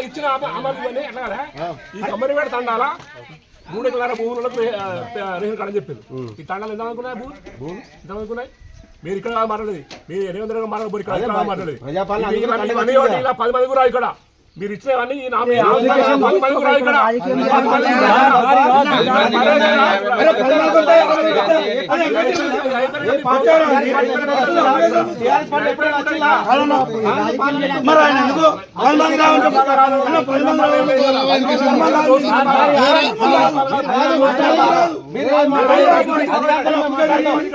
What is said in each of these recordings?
ఇచ్చిన అమలు ఇవన్నీ ఈ కమ్మరి వేడ తండాలా? మూడు ఎకరాల భూములకు రేషన్ కాడని చెప్పారు. ఈ తండాలు ఎంత అనుకున్నాయి భూమి ఎంత అనుకున్నాయి మీరు ఇక్కడ మాట్లాడేది. మీరు ఎనిమిది వందల మాట్లాడబోరు ఇక్కడ మాట్లాడేది. పది మంది కూడా ఇక్కడ. మీరు ఇచ్చినవన్నీ మరి ఆయన ఎందుకు పది మంది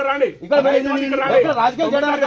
మంది. రాజకీయ చేయడానికి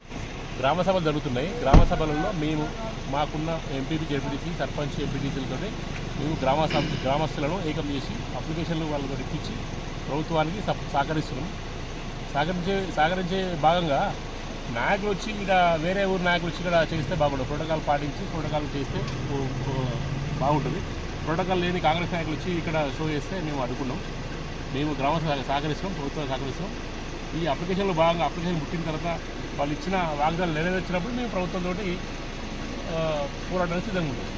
గ్రామ సభలు జరుగుతున్నాయి. గ్రామ సభలలో మేము మాకున్న ఎంపీపీ జెడ్పీటీసీ సర్పంచ్ ఎంపీటీసీలతో మేము గ్రామ సభ గ్రామస్తులను ఏకం చేసి అప్లికేషన్లు వాళ్ళతో ఇప్పించి ప్రభుత్వానికి సహకరిస్తున్నాం. సహకరించే సహకరించే భాగంగా నాయకులు వచ్చి ఇక్కడ వేరే ఊరు నాయకులు వచ్చి ఇక్కడ చేస్తే బాగుంటుంది. ప్రోటోకాల్ పాటించి ప్రోటోకాల్ చేస్తే బాగుంటుంది. ప్రోటోకాల్ లేని కాంగ్రెస్ నాయకులు వచ్చి ఇక్కడ షో చేస్తే మేము అడుగున్నాం మేము గ్రామ సహకరిస్తున్నాం ప్రభుత్వం సహకరిస్తున్నాం. ఈ అప్లికేషన్లో భాగంగా అప్లికేషన్ పుట్టిన తర్వాత వాళ్ళు ఇచ్చిన వాగ్దానాలు నెరవేర్చినప్పుడు మేము ప్రభుత్వంతో పోరాటానికి సిద్ధంగా ఉంటాం